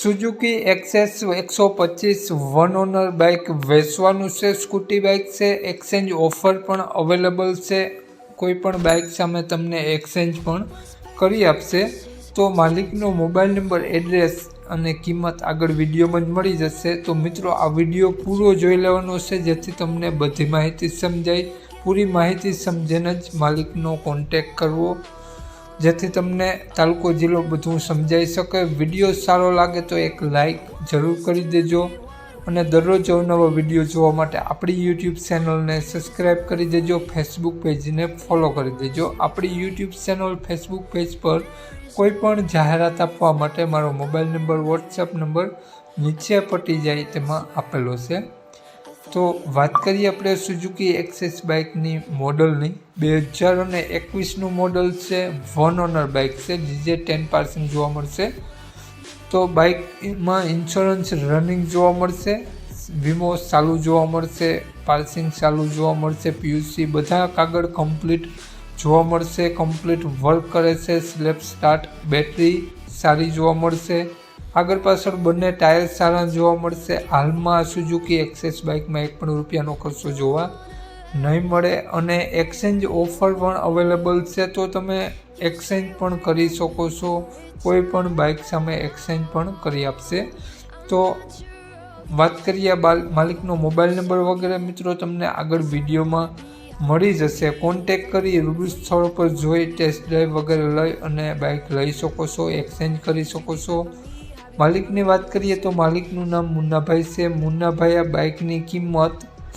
Suzuki access એકસો પચીસ one owner bike વેચવાનું છે સ્કૂટી બાઇક છે એક્સચેન્જ ઓફર પણ અવેલેબલ છે. કોઈ પણ બાઇક સામે તમને એક્સચેન્જ પણ કરી આપશે. તો માલિકનો મોબાઈલ નંબર એડ્રેસ અને કિંમત આગળ વિડીયોમાં જ મળી જશે. તો મિત્રો, આ વીડિયો પૂરો જોઈ લેવાનો છે, જેથી તમને બધી માહિતી સમજાય. પૂરી માહિતી સમજીને જ માલિકનો કોન્ટેક કરવો. જેથી તમને તાલુકો જિલ્લો બધું સમજાઈ શકે. વીડિયો સારો લાગે તો એક લાઈક જરૂર કરી દેજો અને દરરોજ અવનવો વીડિયો જોવા માટે આપણી યુટ્યુબ ચેનલને સબસ્ક્રાઈબ કરી દેજો ફેસબુક પેજને ફોલો કરી દેજો. આપણી યુટ્યુબ ચેનલ ફેસબુક પેજ પર કોઈ પણ જાહેરાત આપવા માટે મારો મોબાઈલ નંબર વોટ્સએપ નંબર નીચે પટી જાય તેમાં આપેલો છે. તો વાત કરીએ આપણે સુઝુકી એક્સેસ બાઇકની મોડલની. બે હજાર અને એકવીસનું મોડલ છે વન ઓનર બાઇક છે જીજે ટેન પાર્સન્ટ જોવા મળશે. તો બાઇકમાં ઇન્સ્યોરન્સ રનિંગ જોવા મળશે વીમો ચાલુ જોવા મળશે પાર્સિંગ ચાલુ જોવા મળશે પીયુસી બધા કાગળ કમ્પ્લીટ જોવા મળશે કમ્પ્લીટ વર્ક કરે છે સ્લેપ સ્ટાર્ટ બેટરી સારી જોવા મળશે. આગળ પાછળ બંને ટાયર સારા જોવા મળશે. હાલમાં સુઝુકી એક્સેસ બાઇકમાં એક પણ રૂપિયાનો ખર્ચો જોવા નહીં મળે અને એક્સચેન્જ ઓફર પણ અવેલેબલ છે. તો તમે એક્સચેન્જ પણ કરી શકો છો. કોઈ પણ બાઇક સામે એક્સચેન્જ પણ કરી આપશે. તો વાત કરીએ માલિકનો મોબાઈલ નંબર વગેરે. મિત્રો, તમને આગળ વિડીયોમાં મળી જશે. કોન્ટેક કરી રૂબરૂ સ્થળ પર જોઈ ટેસ્ટ ડ્રાઈવ વગેરે લઈ અને બાઇક લઈ શકો છો એક્સચેન્જ કરી શકો છો. માલિકની વાત કરીએ તો માલિકનું નામ મુન્નાભાઈ છે. મુન્નાભાઈ આ બાઇકની કિંમત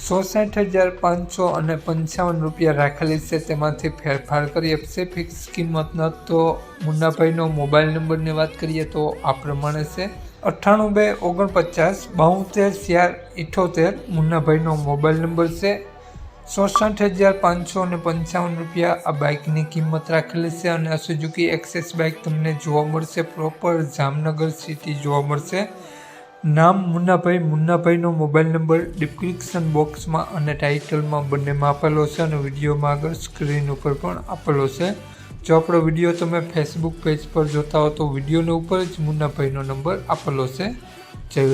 ચોસઠ હજાર પાંચસો અને પંચાવન રૂપિયા રાખેલી છે. તેમાંથી ફેરફાર કરી આપશે. ફિક્સ કિંમત ન તો મુન્નાભાઈનો મોબાઈલ નંબરની વાત કરીએ તો આ પ્રમાણે છે. અઠ્ઠાણું બે ઓગણપચાસ બાઉતેર ચાર ઇઠોતેર મુન્નાભાઈનો મોબાઈલ નંબર છે. ચોસઠ હજાર પાંચસો અને પંચાવન રૂપિયા આ બાઇકની કિંમત રાખેલી છે અને આ સુઝુકી એક્સેસ બાઇક તમને જોવા મળશે. પ્રોપર જામનગર સિટી જોવા મળશે. નામ મુન્નાભાઈ. મુન્નાભાઈનો મોબાઈલ નંબર ડિસ્ક્રિપ્શન બોક્સમાં અને ટાઇટલમાં બંનેમાં આપેલો છે અને વિડીયોમાં આગળ સ્ક્રીન ઉપર પણ આપેલો છે. જો આપણો વીડિયો તમે ફેસબુક પેજ પર જોતા હો તો વિડીયોની ઉપર જ મુન્નાભાઈનો નંબર આપેલો છે. જય